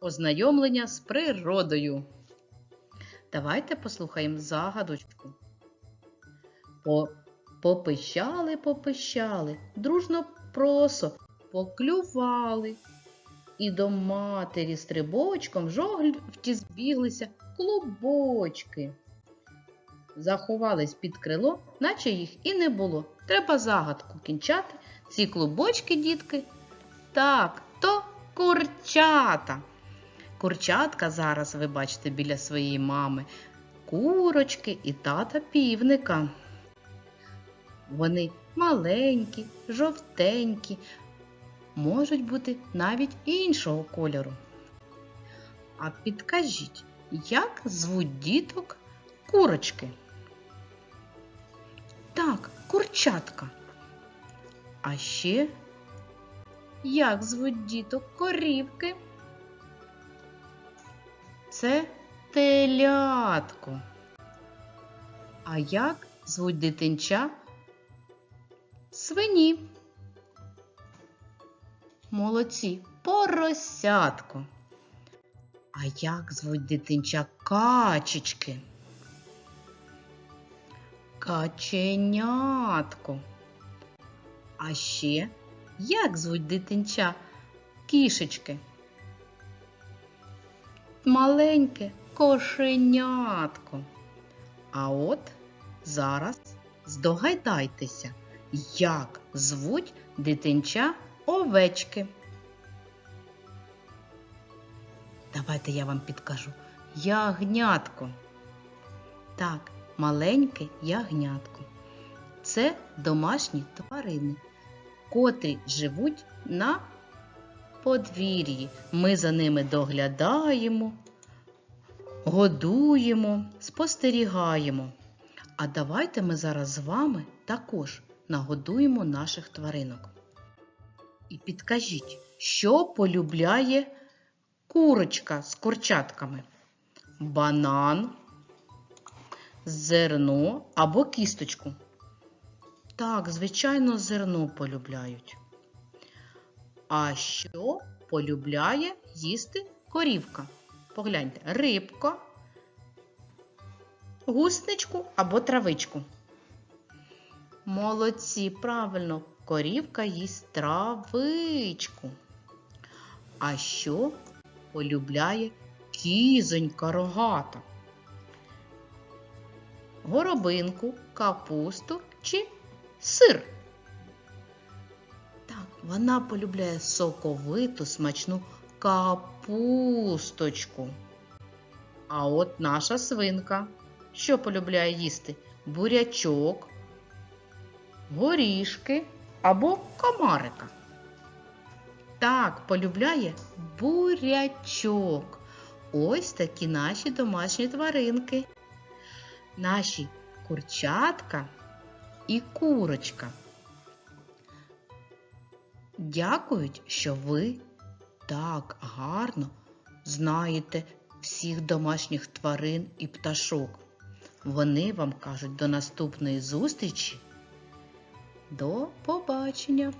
ознайомлення з природою. Давайте послухаємо загадочку. По, попищали, попищали, дружно просо поклювали. І до матері стрибочком жовті збіглися клубочки. Заховались під крило, наче їх і не було. Треба загадку кінчати. Ці клубочки, дітки. Так, то курчата. Курчатка зараз ви бачите біля своєї мами. Курочки і тата півника. Вони маленькі, жовтенькі, можуть бути навіть іншого кольору. А підкажіть, як звуть діток курочки? Так, курчатка. А ще як звуть діток корівки? Це телятко. А як звуть дитинча? Свині. Молодці, поросятко. А як звуть дитинча качечки? Каченятко. А ще як звуть дитинча кішечки? Маленьке кошенятко. А от зараз здогадайтеся, як звуть дитинча овечки. Давайте я вам підкажу. Ягнятко. Так, маленьке ягнятко. Це домашні тварини, котрі живуть на подвір'ї. Ми за ними доглядаємо, годуємо, спостерігаємо. А давайте ми зараз з вами також нагодуємо наших тваринок. І підкажіть, що полюбляє курочка з курчатками? Банан, зерно або кісточку. Так, звичайно, зерно полюбляють. А що полюбляє їсти корівка? Погляньте, рибка, гусничку або травичку. Молодці, правильно, корівка їсть травичку. А що полюбляє кізонька рогата? Горобинку, капусту чи сир? Вона полюбляє соковиту смачну капусточку. А от наша свинка, що полюбляє їсти? Бурячок, горішки або комарика. Так, полюбляє бурячок. Ось такі наші домашні тваринки. Наші курчатка і курочка. Дякують, що ви так гарно знаєте всіх домашніх тварин і пташок. Вони вам кажуть до наступної зустрічі. До побачення!